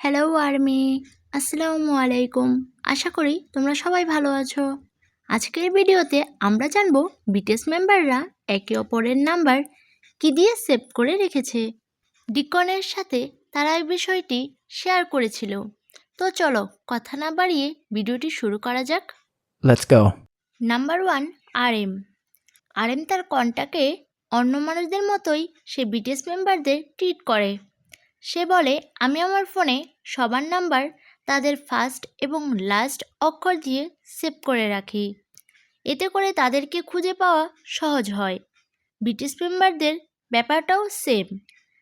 Hello army আসসালামু আলাইকুম আশা করি তোমরা সবাই ভালো আছো। আজকের ভিডিওতে আমরা জানব বিটিএস মেম্বাররা একে অপরের নাম্বার কি দিয়ে সেভ করে রেখেছে। ডিকনের সাথে তারা এই বিষয়টি শেয়ার করেছিল। তো চলো কথা না বাড়িয়ে ভিডিওটি শুরু করা যাক। Let's go. Number one R M R M তার কন্টাকে অন্য মানুষদের মতোই সে বিটিএস মেম্বারদের ট্রিট করে। সে বলে, আমি আমার ফোনে সবার নাম্বার, তাদের ফার্স্ট এবং লাস্ট অক্ষর দিয়ে সেভ করে রাখি। এতে করে তাদেরকে খুঁজে পাওয়া সহজ হয়। ব্রিটিশ মেম্বারদের ব্যাপারটাও সেম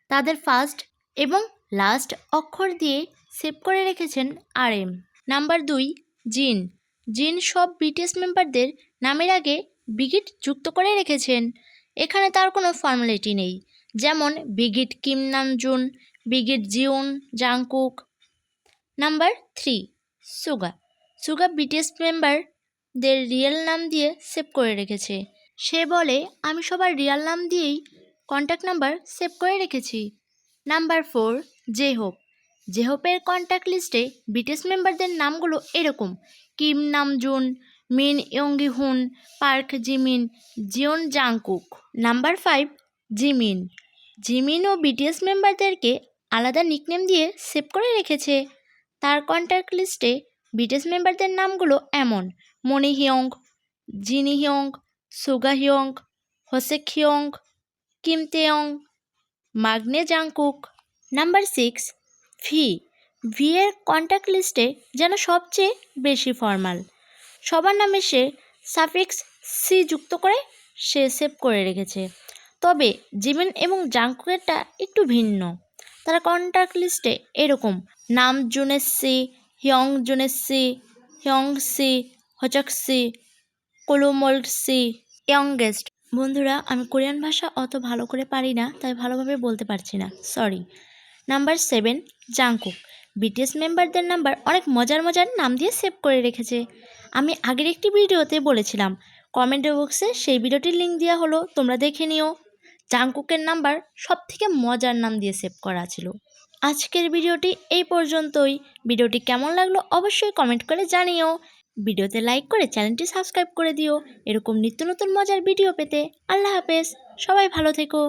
তাদের ফার্স্ট এবং লাস্ট অক্ষর দিয়ে সেভ করে রেখেছেন আর এম নাম্বার দুই, জিন। জিন সব বিটিএস মেম্বারদের নামের আগে বিগিট যুক্ত করে রেখেছেন। এখানে তার কোনো ফর্মালিটি নেই। যেমন বিগিট কিম নামজুন বিগিট জিউন Jungkook number three Suga Suga BTS মেম্বারদের রিয়েল নাম দিয়ে সেভ করে রেখেছে। সে বলে, আমি সবার রিয়েল নাম দিয়েই কন্ট্যাক্ট নাম্বার সেভ করে রেখেছি। নাম্বার ফোর জেহোপ জেহোপের কন্ট্যাক্ট লিস্টে বিটিএস মেম্বারদের নামগুলো এরকম। কিম নামজুন মিন ইয়ঙ্গি হুন Park Jimin Jeon Jungkook number five Jimin Jimin ও বিটিএস মেম্বারদেরকে আলাদা নিকনেম দিয়ে সেভ করে রেখেছে। তার কন্ট্যাক্ট লিস্টে বিটিএস মেম্বারদের নামগুলো এমন মনি হিয়ং জিনি হিয়ং সুগা হিয়ং হোসেক হিয়ং Kim Taehyung মাগনে Jungkook number six V V এর কন্ট্যাক্ট লিস্টে যেন সবচেয়ে বেশি ফর্মাল সবার নামে সে সাফিক্স সি যুক্ত করে সে সেভ করে রেখেছে। তবে জিমিন এবং জাংকুকেরটা একটু ভিন্ন। তারা কন্ট্যাক্ট লিস্টে এরকম। নাম জুনেসি হিয়ং জুনেসি হিয়ং সি, হচক সি, কোলোমোল্ড সি, ইয়ংগেস্ট। বন্ধুরা, আমি কোরিয়ান ভাষা অত ভালো করে পারি না, তাই ভালোভাবে বলতে পারছি না। Sorry number seven Jungkook BTS মেম্বারদের নাম্বার অনেক মজার মজার নাম দিয়ে সেভ করে রেখেছে। আমি আগের একটি ভিডিওতে বলেছিলাম কমেন্ট বক্সে সেই ভিডিওটির লিঙ্ক দেওয়া হলো, তোমরা দেখে নিও। জাংকুকের নাম্বার সব থেকে মজার নাম দিয়ে সেভ করা ছিল। আজকের ভিডিওটি এই পর্যন্তই। ভিডিওটি কেমন লাগল অবশ্যই কমেন্ট করে জানিও। ভিডিওতে লাইক করে চ্যানেলটি সাবস্ক্রাইব করে দিও। এরকম নিত্য নতুন মজার ভিডিও পেতে আল্লাহ হাফেজ। সবাই ভালো থেকো।